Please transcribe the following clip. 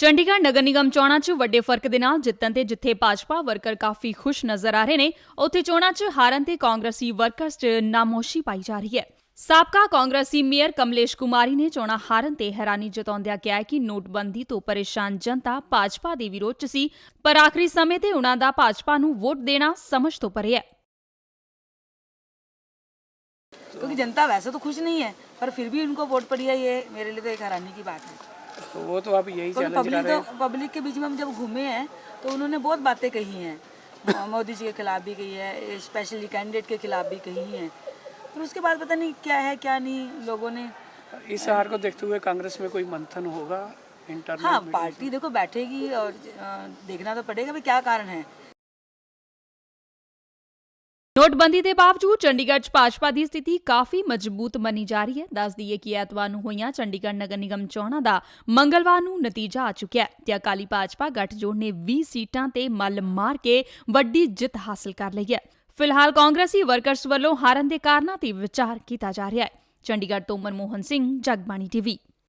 ਚੰਡੀਗੜ੍ਹ ਨਗਰ ਨਿਗਮ ਚੋਣਾਂ 'ਚ ਵੱਡੇ ਫਰਕ ਦੇ ਨਾਲ ਜਿੱਤਣ ਤੇ ਜਿੱਥੇ ਭਾਜਪਾ ਵਰਕਰ ਕਾਫੀ ਖੁਸ਼ ਨਜ਼ਰ ਆ ਰਹੇ ਨੇ ਉੱਥੇ ਚੋਣਾਂ 'ਚ ਹਾਰਨ ਤੇ ਕਾਂਗਰਸੀ ਵਰਕਰਸ 'ਚ ਨਾਮੋਸ਼ੀ ਪਾਈ ਜਾ ਰਹੀ ਹੈ ਸਾਬਕਾ ਕਾਂਗਰਸੀ ਮੇਅਰ ਕਮਲੇਸ਼ ਕੁਮਾਰੀ ਨੇ ਚੋਣਾਂ ਹਾਰਨ ਤੇ ਹੈਰਾਨੀ ਜਤਾਉਂਦਿਆਂ ਕਿਹਾ ਹੈ ਕਿ ਨੋਟਬੰਦੀ ਤੋਂ ਪਰੇਸ਼ਾਨ ਜਨਤਾ ਭਾਜਪਾ ਦੇ ਵਿਰੋਧ 'ਚ ਸੀ ਪਰ ਆਖਰੀ ਸਮੇਂ ਤੇ ਉਨ੍ਹਾਂ ਦਾ ਭਾਜਪਾ ਨੂੰ ਵੋਟ ਦੇਣਾ ਸਮਝ ਤੋਂ ਪਰੇ ਹੈ क्योंकि जनता वैसे तो खुश नहीं है पर फिर भी उनको वोट पड़ी है ये मेरे लिए तो एक हैरानी की बात है तो वो तो आप यही पब्लिक तो पब्लिक के बीच में हम जब घूमे हैं तो उन्होंने बहुत बातें कही हैं। मोदी जी के खिलाफ भी कही है स्पेशली कैंडिडेट के खिलाफ भी कही हैं। फिर उसके बाद पता नहीं क्या है क्या नहीं लोगों ने इस हार को देखते हुए कांग्रेस में कोई मंथन होगा? इंटरनल हाँ पार्टी देखो बैठेगी और देखना तो पड़ेगा भाई क्या कारण है। ਨੋਟਬੰਦੀ ਦੇ ਬਾਵਜੂਦ ਚੰਡੀਗੜ੍ਹ 'ਚ ਭਾਜਪਾ ਦੀ ਸਥਿਤੀ ਕਾਫੀ ਮਜ਼ਬੂਤ ਮੰਨੀ ਜਾ ਰਹੀ ਹੈ। ਦੱਸ ਦਈਏ ਕਿ ਐਤਵਾਰ ਨੂੰ ਹੋਈਆਂ ਚੰਡੀਗੜ੍ਹ ਨਗਰ ਨਿਗਮ ਚੋਣਾਂ ਦਾ ਮੰਗਲਵਾਰ ਨੂੰ ਨਤੀਜਾ ਆ ਚੁੱਕਿਆ ਹੈ ਤੇ ਅਕਾਲੀ ਭਾਜਪਾ ਗੱਠਜੋੜ ਨੇ 20 ਸੀਟਾਂ ਤੇ ਮੱਲ ਮਾਰ ਕੇ ਵੱਡੀ ਜਿੱਤ ਹਾਸਲ ਕਰ ਲਈ ਹੈ। ਫਿਲਹਾਲ ਕਾਂਗਰਸੀ ਵਰਕਰਸ ਵੱਲੋਂ ਹਾਰਨ ਦੇ ਕਾਰਨਾਂ ਤੇ ਵਿਚਾਰ ਕੀਤਾ ਜਾ ਰਿਹਾ ਹੈ। ਚੰਡੀਗੜ੍ਹ ਤੋਂ ਮਨਮੋਹਨ ਸਿੰਘ, ਜਗਬਾਣੀ ਟੀਵੀ।